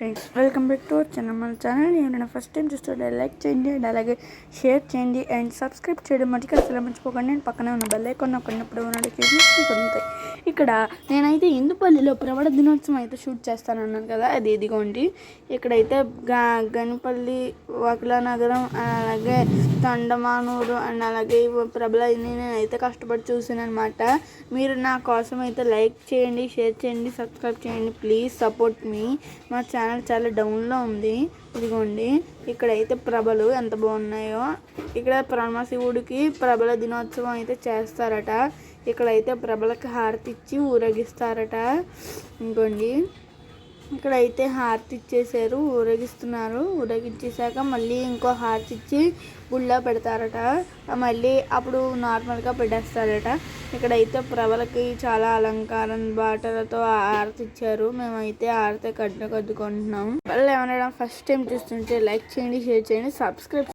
Friends welcome back to our channel మన channel ఏమైనా first time చూస్తుంటే లైక్ చేయండి అండ్ అలాగే షేర్ చేయండి అండ్ సబ్స్క్రైబ్ చేయడం మటుకు అసలు మర్చిపోకండి నేను పక్కనే ఉన్న బెల్ ఐకాన్ నొక్కినప్పుడు నోటిఫికేషన్స్ పొందుతాయి ఇక్కడ నేనైతే ఇందుపల్లిలో ప్రవడ దినోత్సవం అయితే షూట్ చేస్తాను అన్నాను కదా అది ఇదిగోండి. ఇక్కడైతే గా గణపల్లి వకల నగరం అలాగే తండమానూరు అండ్ అలాగే ప్రబల నేనైతే కష్టపడి చూసాను అనమాట మీరు నా కోసం అయితే లైక్ చేయండి షేర్ చేయండి సబ్స్క్రైబ్ చేయండి ప్లీజ్ సపోర్ట్ మీ. మా ఛానల్ చాలా డౌన్లో ఉంది. ఇదిగోండి ఇక్కడైతే ప్రభలు ఎంత బాగున్నాయో. ఇక్కడ పరమశివుడికి ప్రభల దినోత్సవం అయితే చేస్తారట. ఇక్కడైతే ప్రభలకు హారతి ఇచ్చి ఊరేగిస్తారట. ఇంకోండి ఇక్కడైతే హారతి ఇచ్చేసారు ఊరేగిస్తున్నారు. ఊరేగించేసాక మళ్ళీ ఇంకో హారతి ఇచ్చి గుళ్ళో పెడతారట. మళ్ళీ అప్పుడు నార్మల్గా పెట్టేస్తారట. ఇక్కడైతే ప్రభలకి చాలా అలంకారం బాటలతో హారతి ఇచ్చారు మేమైతే హారతి కట్టు కద్దుకుంటున్నాం. వాళ్ళు ఏమైనా ఫస్ట్ టైం చూస్తుంటే లైక్ చేయండి షేర్ చేయండి సబ్స్క్రైబ్